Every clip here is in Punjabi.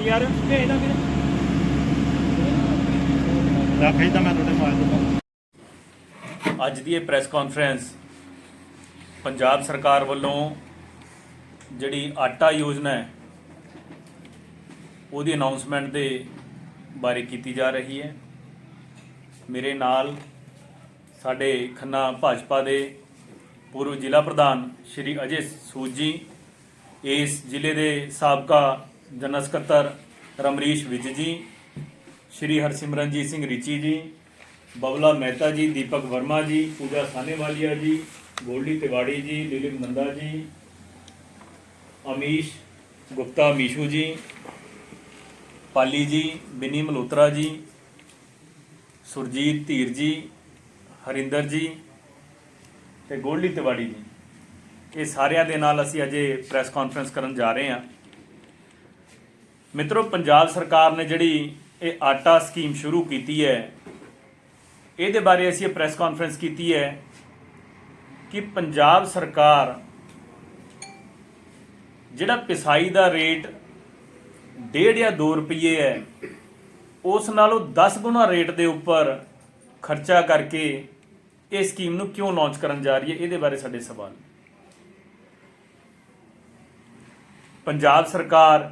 ਨਹੀਂ ਯਾਰ। ਭੇਜਦਾ ਵੀਰ ਰੱਖ ਹੀ ਤਾਂ ਮੈਂ ਤੁਹਾਡੇ ਮੋਬਾਈਲ ਤੋਂ। ਅੱਜ ਦੀ ਇਹ ਪ੍ਰੈਸ ਕਾਨਫਰੰਸ ਪੰਜਾਬ ਸਰਕਾਰ ਵੱਲੋਂ ਜਿਹੜੀ ਆਟਾ ਯੋਜਨਾ ਹੈ ਉਹਦੀ ਅਨਾਉਂਸਮੈਂਟ ਦੇ ਬਾਰੇ ਕੀਤੀ ਜਾ ਰਹੀ ਹੈ। ਮੇਰੇ ਨਾਲ ਸਾਡੇ ਖੰਨਾ ਭਾਜਪਾ ਦੇ ਪੂਰਵ ਜ਼ਿਲ੍ਹਾ ਪ੍ਰਧਾਨ ਸ਼੍ਰੀ ਅਜੇ ਸੂਦ ਜੀ ਇਸ ਜ਼ਿਲ੍ਹੇ ਦੇ ਸਾਬਕਾ ਜਨਰਲ ਸਕੱਤਰ ਰਮਰੀਸ਼ ਵਿਜ ਜੀ, ਸ਼੍ਰੀ ਹਰਸਿਮਰਨਜੀਤ ਸਿੰਘ ਰਿਚੀ ਜੀ, ਬਬਲਾ ਮਹਿਤਾ ਜੀ, ਦੀਪਕ ਵਰਮਾ ਜੀ, ਪੂਜਾ ਸਾਨੇਵਾਲੀਆ ਜੀ, ਗੋਲਡੀ ਤਿਵਾੜੀ ਜੀ, ਲਿਲਿਤ ਨੰਦਾ ਜੀ, ਅਮੀਸ਼ ਗੁਪਤਾ ਮੀਸ਼ੂ ਜੀ, ਪਾਲੀ ਜੀ, ਬਿਨੀ ਮਲਹੋਤਰਾ ਜੀ, ਸੁਰਜੀਤ ਧੀਰ ਜੀ, ਹਰਿੰਦਰ ਜੀ ਤੇ ਗੋਲਡੀ ਤਿਵਾੜੀ ਜੀ। ਇਹ ਸਾਰਿਆਂ ਦੇ ਨਾਲ ਅਸੀਂ ਅਜੇ ਪ੍ਰੈਸ ਕਾਨਫਰੰਸ ਕਰਨ ਜਾ ਰਹੇ ਹਾਂ। ਮਿੱਤਰੋ, ਪੰਜਾਬ ਸਰਕਾਰ ਨੇ ਜਿਹੜੀ ਇਹ ਆਟਾ ਸਕੀਮ ਸ਼ੁਰੂ ਕੀਤੀ ਹੈ, ਇਹਦੇ ਬਾਰੇ ਅਸੀਂ ਇਹ ਪ੍ਰੈਸ ਕਾਨਫਰੰਸ ਕੀਤੀ ਹੈ ਕਿ ਪੰਜਾਬ ਸਰਕਾਰ ਜਿਹੜਾ ਪਿਸਾਈ ਦਾ ਰੇਟ 1.5 ਜਾਂ 2 ਰੁਪਏ ਹੈ, ਉਸ ਨਾਲੋਂ 10 ਗੁਣਾ ਰੇਟ ਦੇ ਉੱਪਰ ਖਰਚਾ ਕਰਕੇ ਇਹ ਸਕੀਮ ਨੂੰ ਕਿਉਂ ਲਾਂਚ ਕਰਨ ਜਾ ਰਹੀ ਹੈ, ਇਹਦੇ ਬਾਰੇ ਸਾਡੇ ਸਵਾਲ ਪੰਜਾਬ ਸਰਕਾਰ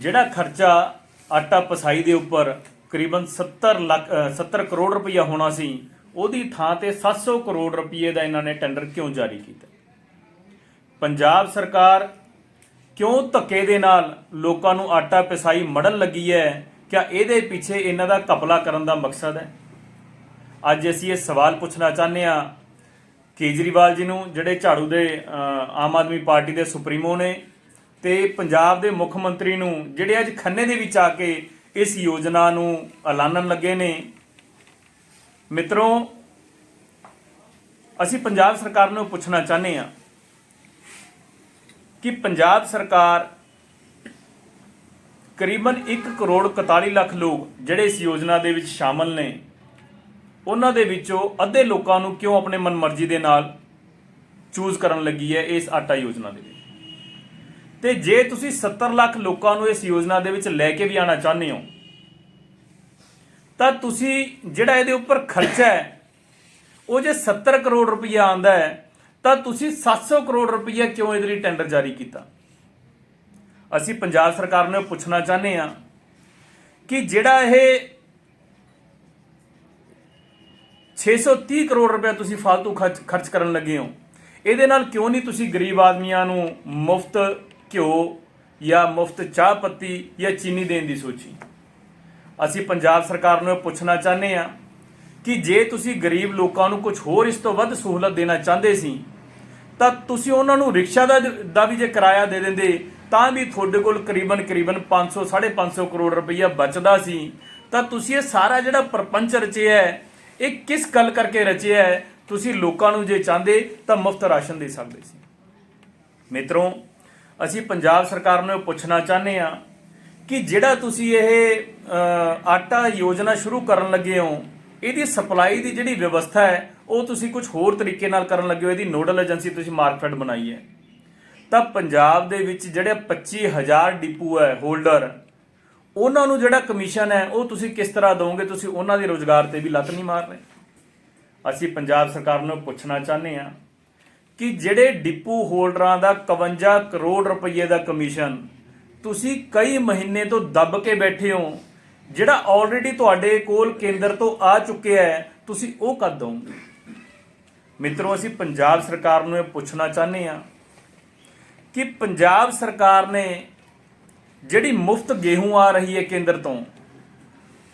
ਜਿਹੜਾ ਖਰਚਾ ਆਟਾ ਪਸਾਈ ਦੇ ਉੱਪਰ ਕਰੀਬਨ 70 ਲੱਖ ਅ, 70 ਕਰੋੜ ਰੁਪਈਆ ਹੋਣਾ ਸੀ ਉਹਦੀ ਥਾਂ ਤੇ 700 ਕਰੋੜ ਰੁਪਏ ਦਾ ਇਹਨਾਂ ਨੇ ਟੈਂਡਰ ਕਿਉਂ ਜਾਰੀ ਕੀਤਾ? ਪੰਜਾਬ ਸਰਕਾਰ ਕਿਉਂ ਧੱਕੇ ਦੇ ਨਾਲ ਲੋਕਾਂ ਨੂੰ ਆਟਾ ਪਿਸਾਈ ਮੜਨ ਲੱਗੀ ਹੈ? ਕਿਆ ਇਹਦੇ ਪਿੱਛੇ ਇਹਨਾਂ ਦਾ ਕਪਲਾ ਕਰਨ ਦਾ ਮਕਸਦ ਹੈ? ਅੱਜ ਅਸੀਂ ਇਹ ਸਵਾਲ ਪੁੱਛਣਾ ਚਾਹੁੰਦੇ ਹਾਂ। ਕੇਜਰੀਵਾਲ ਜੀ ਨੂੰ ਜਿਹੜੇ ਝਾੜੂ ਦੇ ਆਮ ਆਦਮੀ ਪਾਰਟੀ ਦੇ ਸੁਪਰੀਮੋ ਨੇ ਤੇ ਪੰਜਾਬ ਦੇ ਮੁੱਖ ਮੰਤਰੀ ਨੂੰ ਜਿਹੜੇ ਅੱਜ ਖੰਨੇ ਦੇ ਵਿੱਚ ਆ ਕੇ ਇਸ ਯੋਜਨਾ ਨੂੰ ਐਲਾਨਣ ਲੱਗੇ ਨੇ। ਮਿੱਤਰੋ, ਅਸੀਂ ਪੰਜਾਬ ਸਰਕਾਰ ਨੂੰ ਪੁੱਛਣਾ ਚਾਹੁੰਦੇ ਹਾਂ ਕਿ ਪੰਜਾਬ ਸਰਕਾਰ ਕਰੀਬਨ 1 ਕਰੋੜ 41 ਲੱਖ ਲੋਕ ਜਿਹੜੇ ਇਸ ਯੋਜਨਾ ਦੇ ਵਿੱਚ ਸ਼ਾਮਲ ਨੇ, ਉਹਨਾਂ ਦੇ ਵਿੱਚੋਂ ਅੱਧੇ ਲੋਕਾਂ ਨੂੰ ਕਿਉਂ ਆਪਣੇ ਮਨਮਰਜ਼ੀ ਦੇ ਨਾਲ ਚੂਜ਼ ਕਰਨ ਲੱਗੀ ਹੈ ਇਸ ਆਟਾ ਯੋਜਨਾ ਦੇ ਵਿੱਚ? ਤੇ ਜੇ ਤੁਸੀਂ 70 ਲੱਖ ਲੋਕਾਂ ਨੂੰ ਇਸ ਯੋਜਨਾ ਦੇ ਵਿੱਚ ਲੈ ਕੇ ਵੀ ਆਣਾ ਚਾਹੁੰਦੇ ਹੋ, ਤਾਂ ਤੁਸੀਂ ਜਿਹੜਾ ਇਹਦੇ ਉੱਪਰ ਖਰਚਾ ਹੈ, ਉਹ ਜੇ 70 ਕਰੋੜ ਰੁਪਈਆ ਆਂਦਾ ਹੈ, ਤਾਂ ਤੁਸੀਂ 700 ਕਰੋੜ ਰੁਪਈਆ ਕਿਉਂ ਇਹਦੇ ਲਈ ਟੈਂਡਰ ਜਾਰੀ ਕੀਤਾ? ਅਸੀਂ ਪੰਜਾਬ ਸਰਕਾਰ ਨੂੰ ਇਹ ਪੁੱਛਣਾ ਚਾਹੁੰਦੇ ਹਾਂ ਕਿ ਜਿਹੜਾ ਇਹ 630 ਕਰੋੜ ਰੁਪਏ ਤੁਸੀਂ ਫालतू ਖਰਚ ਖਰਚ ਕਰਨ ਲੱਗੇ ਹੋ, ਇਹਦੇ ਨਾਲ ਕਿਉਂ ਨਹੀਂ ਤੁਸੀਂ ਗਰੀਬ ਆਦਮੀਆਂ ਨੂੰ ਮੁਫਤ ਘਿਓ ਜਾਂ ਮੁਫਤ ਚਾਹ ਪੱਤੀ ਜਾਂ ਚੀਨੀ ਦੇਣ ਦੀ ਸੋਚੀ। ਅਸੀਂ ਪੰਜਾਬ ਸਰਕਾਰ ਨੂੰ ਇਹ ਪੁੱਛਣਾ ਚਾਹੁੰਦੇ ਹਾਂ ਕਿ ਜੇ ਤੁਸੀਂ ਗਰੀਬ ਲੋਕਾਂ ਨੂੰ ਕੁਝ ਹੋਰ ਇਸ ਤੋਂ ਵੱਧ ਸਹੂਲਤ ਦੇਣਾ ਚਾਹੁੰਦੇ ਸੀ, ਤਾਂ ਤੁਸੀਂ ਉਹਨਾਂ ਨੂੰ ਰਿਕਸ਼ਾ ਦਾ ਦਾ ਵੀ ਜੇ ਕਿਰਾਇਆ ਦੇ ਦਿੰਦੇ, ਤਾਂ ਵੀ ਤੁਹਾਡੇ ਕੋਲ ਕਰੀਬਨ ਕਰੀਬਨ 500 550 ਕਰੋੜ ਰੁਪਈਆ ਬਚਦਾ ਸੀ। ਤਾਂ ਤੁਸੀਂ ਇਹ ਸਾਰਾ ਜਿਹੜਾ ਪ੍ਰਪੰਚ ਰਚਿਆ ਹੈ, ਇਹ ਕਿਸ ਗੱਲ ਕਰਕੇ ਰਚਿਆ ਹੈ? ਤੁਸੀਂ ਲੋਕਾਂ ਨੂੰ ਜੇ ਚਾਹੁੰਦੇ ਤਾਂ ਮੁਫਤ ਰਾਸ਼ਨ ਦੇ ਸਕਦੇ ਸੀ। ਮਿੱਤਰੋ ਅਸੀਂ ਪੰਜਾਬ ਸਰਕਾਰ ਨੂੰ ਇਹ ਪੁੱਛਣਾ ਚਾਹੁੰਦੇ ਹਾਂ ਕਿ ਜਿਹੜਾ ਤੁਸੀਂ ਇਹ ਆਟਾ ਯੋਜਨਾ ਸ਼ੁਰੂ ਕਰਨ ਲੱਗੇ ਹੋ, ਇਹਦੀ ਸਪਲਾਈ ਦੀ ਜਿਹੜੀ ਵਿਵਸਥਾ ਹੈ, ਉਹ ਤੁਸੀਂ ਕੁਝ ਹੋਰ ਤਰੀਕੇ ਨਾਲ ਕਰਨ ਲੱਗੇ ਹੋ, ਇਹਦੀ ਨੋਡਲ ਏਜੰਸੀ ਤੁਸੀਂ ਮਾਰਕਫੈਡ ਬਣਾਈ ਹੈ। ਤਾਂ ਪੰਜਾਬ ਦੇ ਵਿੱਚ ਜਿਹੜੇ 25000 ਡਿਪੂ ਹੈ, ਹੋਲਡਰ, ਉਹਨਾਂ ਨੂੰ ਜਿਹੜਾ ਕਮਿਸ਼ਨ ਹੈ, ਉਹ ਤੁਸੀਂ ਕਿਸ ਤਰ੍ਹਾਂ ਦੋਗੇ? ਤੁਸੀਂ ਉਹਨਾਂ ਦੇ ਰੋਜ਼ਗਾਰ ਤੇ ਵੀ ਲੱਤ ਨਹੀਂ ਮਾਰ ਰਹੇ। ਅਸੀਂ ਪੰਜਾਬ ਸਰਕਾਰ ਨੂੰ ਪੁੱਛਣਾ ਚਾਹੁੰਦੇ ਹਾਂ ਕਿ ਜਿਹੜੇ ਡਿਪੂ ਹੋਲਡਰਾਂ ਦਾ 51 ਕਰੋੜ ਰੁਪਏ ਦਾ ਕਮਿਸ਼ਨ ਤੁਸੀਂ ਕਈ ਮਹੀਨੇ ਤੋਂ ਦੱਬ ਕੇ ਬੈਠੇ ਹੋ, ਜਿਹੜਾ ਆਲਰੇਡੀ ਤੁਹਾਡੇ ਕੋਲ ਕੇਂਦਰ ਤੋਂ ਆ ਚੁੱਕਿਆ ਹੈ, ਤੁਸੀਂ ਉਹ ਕਰ ਦੋਗੇ ਮਿੱਤਰੋ, ਅਸੀਂ ਪੰਜਾਬ ਸਰਕਾਰ ਨੂੰ ਇਹ ਪੁੱਛਣਾ ਚਾਹੁੰਦੇ ਹਾਂ ਕਿ ਪੰਜਾਬ ਸਰਕਾਰ ਨੇ ਜਿਹੜੀ ਮੁਫਤ ਗੇਹੂੰ ਆ ਰਹੀ ਹੈ ਕੇਂਦਰ ਤੋਂ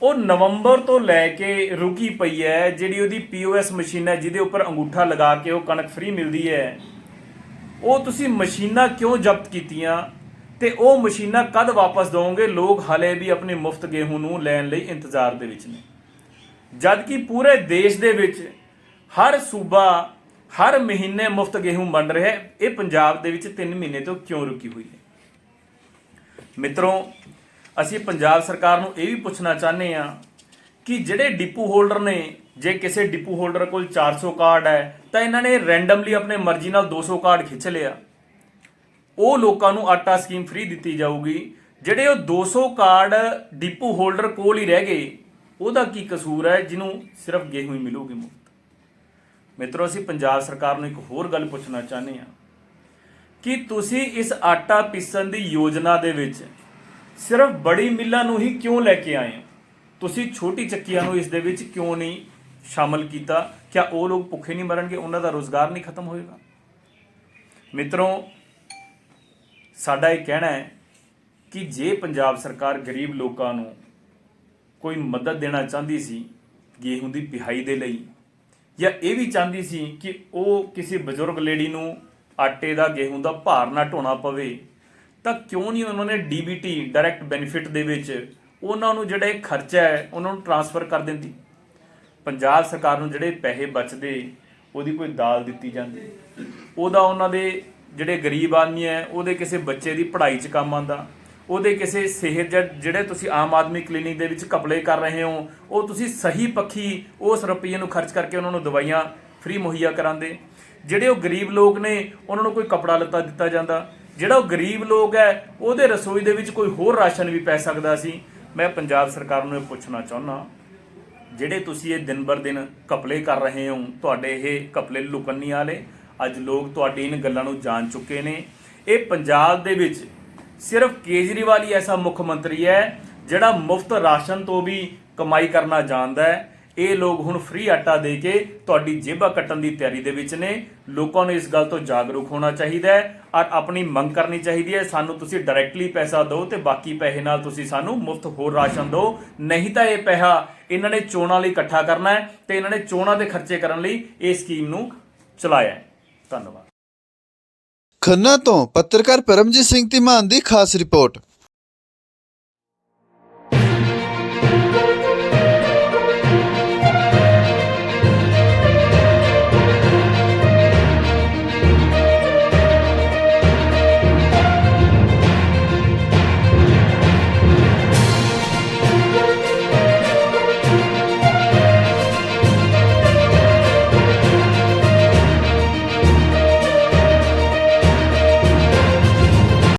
ਉਹ ਨਵੰਬਰ ਤੋਂ ਲੈ ਕੇ ਰੁਕੀ ਪਈ ਹੈ, ਜਿਹੜੀ ਉਹਦੀ ਪੀਓਐਸ ਮਸ਼ੀਨ ਹੈ, ਜਿਹਦੇ ਉੱਪਰ ਅੰਗੂਠਾ ਲਗਾ ਕੇ ਉਹ ਕਣਕ ਫ੍ਰੀ ਮਿਲਦੀ ਹੈ। ਉਹ ਤੁਸੀਂ ਮਸ਼ੀਨਾਂ ਕਿਉਂ ਜ਼ਬਤ ਕੀਤੀਆਂ ਤੇ ਉਹ ਮਸ਼ੀਨਾਂ ਕਦ ਵਾਪਸ ਦੋਗੇ ਲੋਕ ਹਲੇ ਵੀ ਆਪਣੇ ਮੁਫਤ ਗੇਹੂੰ ਨੂੰ ਲੈਣ ਲਈ ਇੰਤਜ਼ਾਰ ਦੇ ਵਿੱਚ ਨੇ। ਜਦ ਕਿ ਪੂਰੇ ਦੇਸ਼ ਦੇ ਵਿੱਚ ਹਰ ਸੂਬਾ, ਹਰ ਮਹੀਨੇ ਮੁਫਤ ਗੇਹੂੰ ਬਣ ਰਿਹਾ ਇਹ ਪੰਜਾਬ ਦੇ ਵਿੱਚ 3 ਮਹੀਨੇ ਤੋਂ ਕਿਉਂ ਰੁਕੀ ਹੋਈ ਹੈ? ਮਿੱਤਰੋ ਅਸੀਂ ਪੰਜਾਬ ਸਰਕਾਰ ਨੂੰ ਇਹ ਵੀ ਪੁੱਛਣਾ ਚਾਹੁੰਦੇ ਹਾਂ ਕਿ ਜਿਹੜੇ ਡਿਪੂ ਹੋਲਡਰ ਨੇ, ਜੇ ਕਿਸੇ ਡਿਪੂ ਹੋਲਡਰ ਕੋਲ 400 ਕਾਰਡ ਹੈ, ਤਾਂ ਇਹਨਾਂ ਨੇ ਰੈਂਡਮਲੀ ਆਪਣੇ ਮਰਜ਼ੀ ਨਾਲ 200 ਕਾਰਡ ਖਿੱਚ ਲਿਆ। ਉਹ ਲੋਕਾਂ ਨੂੰ ਆਟਾ ਸਕੀਮ ਫ੍ਰੀ ਦਿੱਤੀ ਜਾਊਗੀ, ਜਿਹੜੇ ਉਹ 200 ਕਾਰਡ ਡਿਪੂ ਹੋਲਡਰ ਕੋਲ ਹੀ ਰਹਿ ਗਏ, ਉਹਦਾ ਕੀ ਕਸੂਰ ਹੈ, ਜਿਹਨੂੰ ਸਿਰਫ ਗੇਹੂੰ ਹੀ ਮਿਲੂਗੀ ਮੁਫਤ? ਮਿੱਤਰੋ, ਅਸੀਂ ਪੰਜਾਬ ਸਰਕਾਰ ਨੂੰ ਇੱਕ ਹੋਰ ਗੱਲ ਪੁੱਛਣਾ ਚਾਹੁੰਦੇ ਹਾਂ ਕਿ ਤੁਸੀਂ ਇਸ ਆਟਾ ਪੀਸਣ ਦੀ ਯੋਜਨਾ ਦੇ ਵਿੱਚ ਸਿਰਫ ਬੜੀ ਮਿੱਲਾਂ ਨੂੰ ਹੀ ਕਿਉਂ ਲੈ ਕੇ ਆਏ ਹੋ? ਤੁਸੀਂ ਛੋਟੀ ਚੱਕੀਆਂ ਨੂੰ ਇਸ ਦੇ ਵਿੱਚ ਕਿਉਂ ਨਹੀਂ ਸ਼ਾਮਲ ਕੀਤਾ? ਕਿਆ ਉਹ ਲੋਕ ਭੁੱਖੇ ਨਹੀਂ ਮਰਨਗੇ? ਉਹਨਾਂ ਦਾ ਰੋਜ਼ਗਾਰ ਨਹੀਂ ਖਤਮ ਹੋਏਗਾ? ਮਿੱਤਰੋ, ਸਾਡਾ ਇਹ ਕਹਿਣਾ ਹੈ ਕਿ ਜੇ ਪੰਜਾਬ ਸਰਕਾਰ ਗਰੀਬ ਲੋਕਾਂ ਨੂੰ ਕੋਈ ਮਦਦ ਦੇਣਾ ਚਾਹੁੰਦੀ ਸੀ, ਗੇਹੂੰ ਦੀ ਪਿਹਾਈ ਦੇ ਲਈ, ਜਾਂ ਇਹ ਵੀ ਚਾਹੁੰਦੀ ਸੀ ਕਿ ਉਹ ਕਿਸੇ ਬਜ਼ੁਰਗ ਲੇਡੀ ਨੂੰ ਆਟੇ ਦਾ ਗੇਹੂੰ ਦਾ ਭਾਰ ਨਾ ਢੋਣਾ ਪਵੇ ਤਾਂ ਕਿਉਂ ਨਹੀਂ ਉਹਨਾਂ ਨੇ ਡੀਬੀਟੀ ਡਾਇਰੈਕਟ ਬੈਨੀਫਿਟ ਦੇ ਵਿੱਚ ਉਹਨਾਂ ਨੂੰ ਜਿਹੜਾ ਇਹ ਖਰਚਾ ਹੈ, ਉਹਨਾਂ ਨੂੰ ਟਰਾਂਸਫਰ ਕਰ ਦਿੰਦੀ। ਪੰਜਾਬ ਸਰਕਾਰ ਨੂੰ ਜਿਹੜੇ ਪੈਸੇ ਬਚਦੇ, ਉਹਦੀ ਕੋਈ ਦਾਲ ਦਿੱਤੀ ਜਾਂਦੀ। ਉਹਦਾ ਉਹਨਾਂ ਦੇ ਜਿਹੜੇ ਗਰੀਬ ਆਦਮੀ ਹੈ, ਉਹਦੇ ਕਿਸੇ ਬੱਚੇ ਦੀ ਪੜ੍ਹਾਈ 'ਚ ਕੰਮ ਆਂਦਾ ਉਹਦੇ ਕਿਸੇ ਸਿਹਤ ਜਾਂ ਜਿਹੜੇ ਤੁਸੀਂ ਆਮ ਆਦਮੀ ਕਲੀਨਿਕ ਦੇ ਵਿੱਚ ਕਪਲੇ ਕਰ ਰਹੇ ਹੋ, ਉਹ ਤੁਸੀਂ ਸਹੀ ਪੱਖੀ ਉਸ ਰੁਪਈਏ ਨੂੰ ਖਰਚ ਕਰਕੇ ਉਹਨਾਂ ਨੂੰ ਦਵਾਈਆਂ ਫ੍ਰੀ ਮੁਹੱਈਆ ਕਰਾਉਂਦੇ। ਜਿਹੜੇ ਉਹ ਗਰੀਬ ਲੋਕ ਨੇ, ਉਹਨਾਂ ਨੂੰ ਕੋਈ ਕਪੜਾ ਲੱਤਾ ਦਿੱਤਾ ਜਾਂਦਾ। ਜਿਹੜਾ ਉਹ ਗਰੀਬ ਲੋਕ ਹੈ, ਉਹਦੇ ਰਸੋਈ ਦੇ ਵਿੱਚ ਕੋਈ ਹੋਰ ਰਾਸ਼ਨ ਵੀ ਪੈ ਸਕਦਾ ਸੀ। ਮੈਂ ਪੰਜਾਬ ਸਰਕਾਰ ਨੂੰ ਇਹ ਪੁੱਛਣਾ ਚਾਹੁੰਦਾ ਜਿਹੜੇ ਤੁਸੀਂ ਇਹ ਦਿਨ ਬਰ ਦਿਨ ਕਪਲੇ ਕਰ ਰਹੇ ਹੋ, ਤੁਹਾਡੇ ਇਹ ਕਪਲੇ ਲੁਕਣ ਨਹੀਂ ਵਾਲੇ, ਅੱਜ ਲੋਕ ਤੁਹਾਡੀ ਇਨ ਗੱਲਾਂ ਨੂੰ ਜਾਣ ਚੁੱਕੇ ਨੇ। ਇਹ ਪੰਜਾਬ ਦੇ ਵਿੱਚ ਸਿਰਫ ਕੇਜਰੀਵਾਲ ਹੀ ਐਸਾ ਮੁੱਖ ਮੰਤਰੀ ਹੈ, ਜਿਹੜਾ ਮੁਫਤ ਰਾਸ਼ਨ ਤੋਂ ਵੀ ਕਮਾਈ ਕਰਨਾ ਜਾਣਦਾ ਹੈ। ਇਹ ਲੋਕ ਹੁਣ ਫ੍ਰੀ ਆਟਾ ਦੇ ਕੇ ਤੁਹਾਡੀ ਜੇਬਾਂ ਕੱਟਣ ਦੀ ਤਿਆਰੀ ਦੇ ਵਿੱਚ ਨੇ। ਲੋਕਾਂ ਨੂੰ ਇਸ ਗੱਲ ਤੋਂ ਜਾਗਰੂਕ ਹੋਣਾ ਚਾਹੀਦਾ ਹੈ ਔਰ ਆਪਣੀ ਮੰਗ ਕਰਨੀ ਚਾਹੀਦੀ ਹੈ। ਸਾਨੂੰ ਤੁਸੀਂ ਡਾਇਰੈਕਟਲੀ ਪੈਸਾ ਦਿਓ ਤੇ ਬਾਕੀ ਪੈਸੇ ਨਾਲ ਤੁਸੀਂ ਸਾਨੂੰ ਮੁਫਤ ਹੋਰ ਰਾਸ਼ਨ ਦਿਓ। ਨਹੀਂ ਤਾਂ ਇਹ ਪੈਸਾ ਇਹਨਾਂ ਨੇ ਚੋਣਾਂ ਲਈ ਇਕੱਠਾ ਕਰਨਾ ਹੈ ਤੇ ਇਹਨਾਂ ਨੇ ਚੋਣਾਂ ਦੇ ਖਰਚੇ ਕਰਨ ਲਈ ਇਹ ਸਕੀਮ ਨੂੰ ਚਲਾਇਆ ਹੈ। ਧੰਨਵਾਦ। ਖੰਨਾ ਤੋਂ ਪੱਤਰਕਾਰ ਪਰਮਜੀਤ ਸਿੰਘ ਧੀਮਾਨ ਦੀ ਖਾਸ ਰਿਪੋਰਟ।